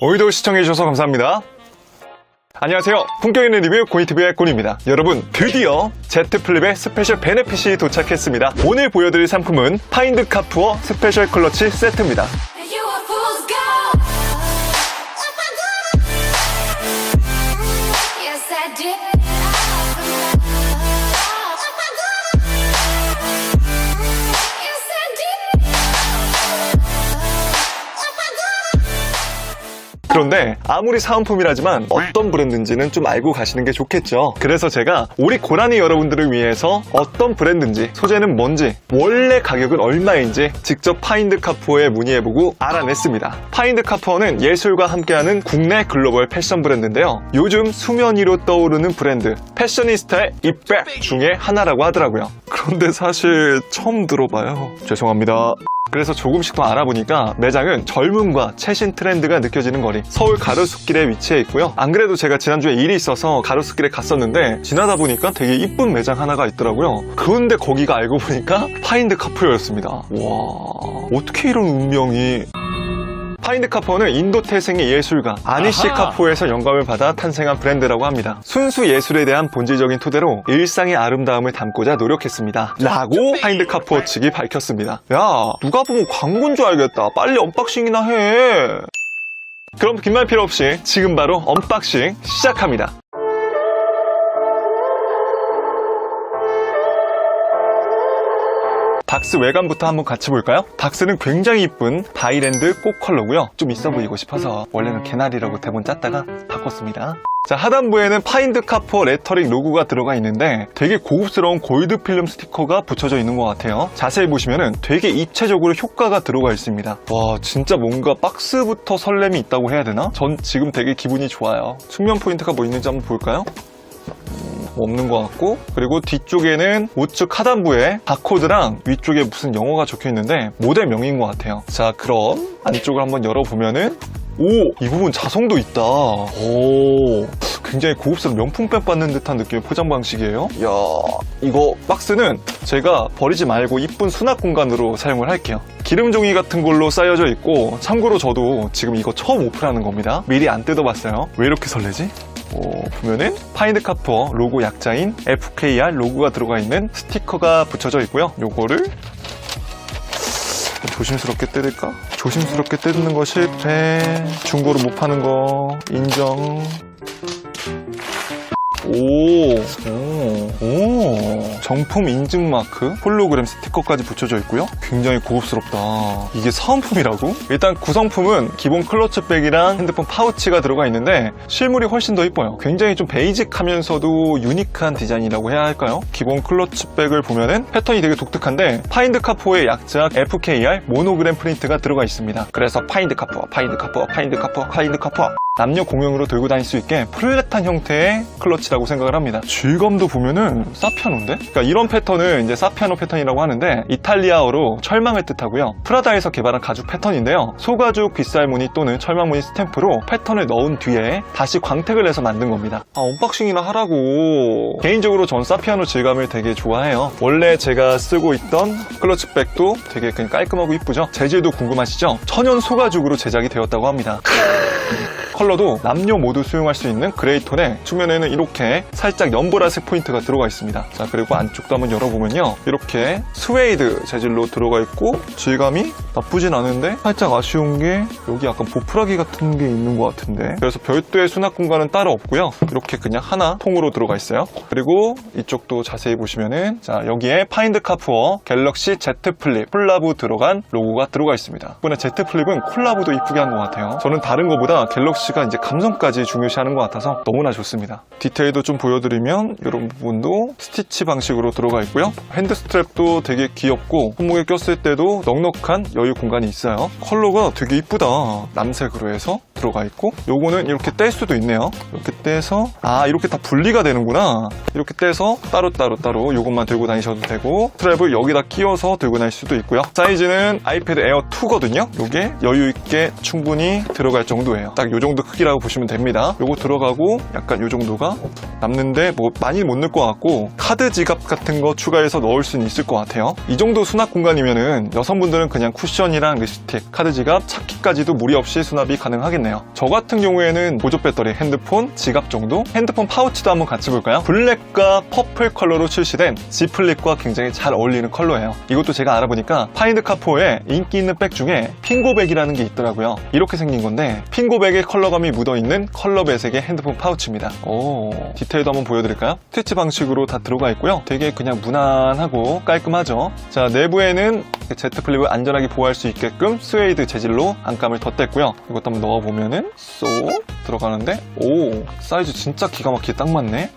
오늘도 시청해주셔서 감사합니다. 안녕하세요. 품격 있는 리뷰 고이티브의 곤입니다. 여러분, 드디어 제트플립의 스페셜 베네핏이 도착했습니다. 오늘 보여드릴 상품은 파인드 카푸어 스페셜 클러치 세트입니다. 그런데 아무리 사은품이라지만 어떤 브랜드인지는 좀 알고 가시는 게 좋겠죠. 그래서 제가 우리 고라니 여러분들을 위해서 어떤 브랜드인지, 소재는 뭔지, 원래 가격은 얼마인지 직접 파인드 카푸어에 문의해보고 알아냈습니다. 파인드 카푸어는 예술과 함께하는 국내 글로벌 패션 브랜드인데요. 요즘 수면 위로 떠오르는 브랜드, 패셔니스타의 입백 중에 하나라고 하더라고요. 그런데 사실 처음 들어봐요. 죄송합니다. 그래서 조금씩 더 알아보니까 매장은 젊음과 최신 트렌드가 느껴지는 거리. 서울 가로수길에 위치해 있고요. 안 그래도 제가 지난주에 일이 있어서 가로수길에 갔었는데 지나다 보니까 되게 이쁜 매장 하나가 있더라고요. 그런데 거기가 알고 보니까 파인드 카푸어였습니다. 와 어떻게 이런 운명이 파인드 카푸어는 인도 태생의 예술가 아니시 아하. 카푸어에서 영감을 받아 탄생한 브랜드라고 합니다. 순수 예술에 대한 본질적인 토대로 일상의 아름다움을 담고자 노력했습니다. 라고 파인드 카푸어 측이 밝혔습니다. 야, 누가 보면 광고인 줄 알겠다. 빨리 언박싱이나 해. 그럼 긴 말 필요 없이 지금 바로 언박싱 시작합니다. 박스 외관부터 한번 같이 볼까요? 박스는 굉장히 이쁜 바이랜드 꽃 컬러고요. 좀 있어 보이고 싶어서 원래는 개나리라고 대본 짰다가 바꿨습니다. 자 하단부에는 파인드 카퍼 레터링 로고가 들어가 있는데 되게 고급스러운 골드 필름 스티커가 붙여져 있는 것 같아요. 자세히 보시면은 되게 입체적으로 효과가 들어가 있습니다. 와 진짜 뭔가 박스부터 설렘이 있다고 해야 되나? 전 지금 되게 기분이 좋아요. 측면 포인트가 뭐 있는지 한번 볼까요? 뭐 없는 것 같고 그리고 뒤쪽에는 우측 하단부에 바코드랑 위쪽에 무슨 영어가 적혀 있는데 모델 명인 것 같아요. 자 그럼 안쪽을 한번 열어보면은 오! 이 부분 자성도 있다. 오! 굉장히 고급스러운 명품백 받는 듯한 느낌의 포장 방식이에요. 이야 이거 박스는 제가 버리지 말고 이쁜 수납 공간으로 사용을 할게요. 기름 종이 같은 걸로 쌓여져 있고 참고로 저도 지금 이거 처음 오픈하는 겁니다. 미리 안 뜯어봤어요. 왜 이렇게 설레지? 어, 보면은 파인드 카푸어 로고 약자인 FKR 로고가 들어가 있는 스티커가 붙여져 있고요. 요거를 조심스럽게 뜯을까? 조심스럽게 뜯는 거 실패. 중고로 못 파는 거 인정. 오, 오, 오. 정품 인증 마크, 홀로그램 스티커까지 붙여져 있고요. 굉장히 고급스럽다. 이게 사은품이라고? 일단 구성품은 기본 클러치백이랑 핸드폰 파우치가 들어가 있는데 실물이 훨씬 더 이뻐요. 굉장히 좀 베이직하면서도 유니크한 디자인이라고 해야 할까요? 기본 클러치백을 보면은 패턴이 되게 독특한데 파인드 카포의 약자 FKR 모노그램 프린트가 들어가 있습니다. 그래서 파인드 카포, 파인드 카포, 파인드 카포, 파인드 카포. 남녀 공용으로 들고 다닐 수 있게 플랫한 형태의 클러치라고 생각을 합니다. 질감도 보면은 사피아노인데? 그러니까 이런 패턴은 이제 사피아노 패턴이라고 하는데 이탈리아어로 철망을 뜻하고요. 프라다에서 개발한 가죽 패턴인데요. 소가죽 빗살 무늬 또는 철망 무늬 스탬프로 패턴을 넣은 뒤에 다시 광택을 해서 만든 겁니다. 아, 언박싱이나 하라고. 개인적으로 전 사피아노 질감을 되게 좋아해요. 원래 제가 쓰고 있던 클러치백도 되게 깔끔하고 이쁘죠? 재질도 궁금하시죠? 천연 소가죽으로 제작이 되었다고 합니다. 컬러도 남녀 모두 수용할 수 있는 그레이 톤에 측면에는 이렇게 살짝 연보라색 포인트가 들어가 있습니다. 자 그리고 안쪽도 한번 열어보면요. 이렇게 스웨이드 재질로 들어가 있고 질감이 나쁘진 않은데 살짝 아쉬운 게 여기 약간 보풀하기 같은 게 있는 것 같은데 그래서 별도의 수납 공간은 따로 없고요. 이렇게 그냥 하나 통으로 들어가 있어요. 그리고 이쪽도 자세히 보시면은 자 여기에 파인드 카푸어 갤럭시 Z 플립 콜라보 들어간 로고가 들어가 있습니다. 이번에 Z 플립은 콜라보도 이쁘게 한 것 같아요. 저는 다른 것보다 갤럭시가 이제 감성까지 중요시하는 것 같아서 너무나 좋습니다. 디테일도 좀 보여드리면 이런 부분도 스티치 방식으로 들어가 있고요. 핸드 스트랩도 되게 귀엽고 손목에 꼈을 때도 넉넉한 여유 공간이 있어요. 컬러가 되게 이쁘다. 남색으로 해서 들어가 있고 요거는 이렇게 뗄 수도 있네요. 이렇게 떼서 아 이렇게 다 분리가 되는구나. 이렇게 떼서 따로따로 따로 요것만 들고 다니셔도 되고 스트랩을 여기다 끼워서 들고 다닐 수도 있고요. 사이즈는 아이패드 에어 2거든요. 요게 여유 있게 충분히 들어갈 정도예요. 딱 요 정도 크기라고 보시면 됩니다. 요거 들어가고 약간 요 정도가 남는데 뭐 많이 못 넣을 것 같고 카드 지갑 같은 거 추가해서 넣을 수는 있을 것 같아요. 이 정도 수납 공간이면은 여성분들은 그냥 쿠션이랑 립스틱, 카드 지갑, 차키까지도 무리 없이 수납이 가능하겠네요. 저 같은 경우에는 보조 배터리, 핸드폰, 지갑 정도? 핸드폰 파우치도 한번 같이 볼까요? 블랙과 퍼플 컬러로 출시된 G 플립과 굉장히 잘 어울리는 컬러예요. 이것도 제가 알아보니까 파인드카포에 인기 있는 백 중에 핑고백이라는 게 있더라고요. 이렇게 생긴 건데 핑고 백에 컬러감이 묻어있는 컬러 배색의 핸드폰 파우치입니다. 오, 디테일도 한번 보여드릴까요? 스티치 방식으로 다 들어가 있고요. 되게 그냥 무난하고 깔끔하죠. 자, 내부에는 Z 플립을 안전하게 보호할 수 있게끔 스웨이드 재질로 안감을 덧댔고요. 이것도 한번 넣어보면은 쏙 들어가는데 오, 사이즈 진짜 기가 막히게 딱 맞네.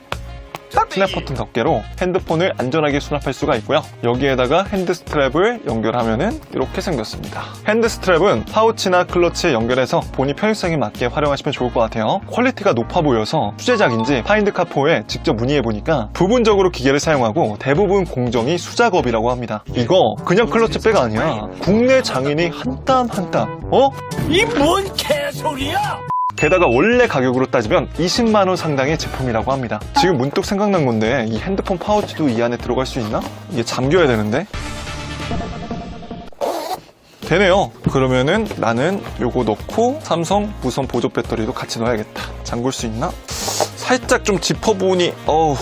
스냅 버튼 덮개로 핸드폰을 안전하게 수납할 수가 있고요. 여기에다가 핸드 스트랩을 연결하면은 이렇게 생겼습니다. 핸드 스트랩은 파우치나 클러치에 연결해서 본인 편의성에 맞게 활용하시면 좋을 것 같아요. 퀄리티가 높아 보여서 수제작인지 파인드카포에 직접 문의해 보니까 부분적으로 기계를 사용하고 대부분 공정이 수작업이라고 합니다. 이거 그냥 클러치 백 아니야. 국내 장인이 한 땀 한 땀. 어? 이 뭔 개소리야! 게다가 원래 가격으로 따지면 20만원 상당의 제품이라고 합니다. 지금 문득 생각난 건데 이 핸드폰 파우치도 이 안에 들어갈 수 있나? 이게 잠겨야 되는데? 되네요. 그러면은 나는 요거 넣고 삼성 무선 보조 배터리도 같이 넣어야겠다. 잠글 수 있나? 살짝 좀 짚어보니 어우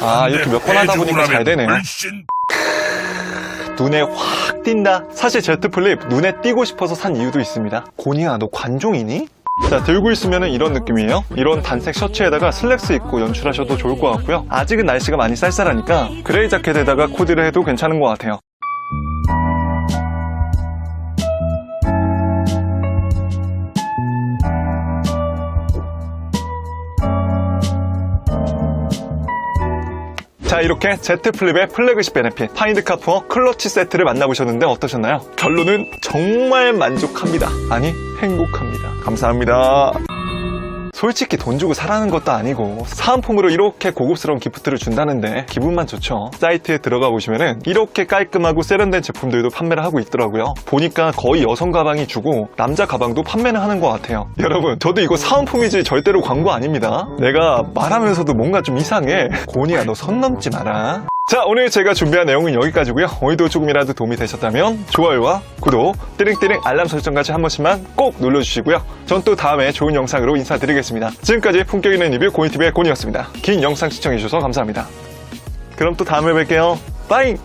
아 이렇게 몇 번 하다 보니까 잘 되네요. 눈에 확 띈다. 사실 제트 플립 눈에 띄고 싶어서 산 이유도 있습니다. 고니야, 너 관종이니? 자, 들고 있으면 이런 느낌이에요. 이런 단색 셔츠에다가 슬랙스 입고 연출하셔도 좋을 것 같고요. 아직은 날씨가 많이 쌀쌀하니까 그레이 자켓에다가 코디를 해도 괜찮은 것 같아요. 자 이렇게 Z 플립의 플래그십 베네핏 파인드 카푸어 클러치 세트를 만나보셨는데 어떠셨나요? 결론은 정말 만족합니다. 아니 행복합니다. 감사합니다. 솔직히 돈 주고 사라는 것도 아니고 사은품으로 이렇게 고급스러운 기프트를 준다는데 기분만 좋죠. 사이트에 들어가 보시면은 이렇게 깔끔하고 세련된 제품들도 판매를 하고 있더라고요. 보니까 거의 여성 가방이 주고 남자 가방도 판매는 하는 것 같아요. 여러분 저도 이거 사은품이지 절대로 광고 아닙니다. 내가 말하면서도 뭔가 좀 이상해. 고니야 너 선 넘지 마라. 자 오늘 제가 준비한 내용은 여기까지고요. 오늘도 조금이라도 도움이 되셨다면 좋아요와 구독, 띠링띠링 알람 설정까지 한 번씩만 꼭 눌러주시고요. 전 또 다음에 좋은 영상으로 인사드리겠습니다. 지금까지 품격 있는 리뷰 고니TV의 고니였습니다. 긴 영상 시청해주셔서 감사합니다. 그럼 또 다음에 뵐게요. 빠잉!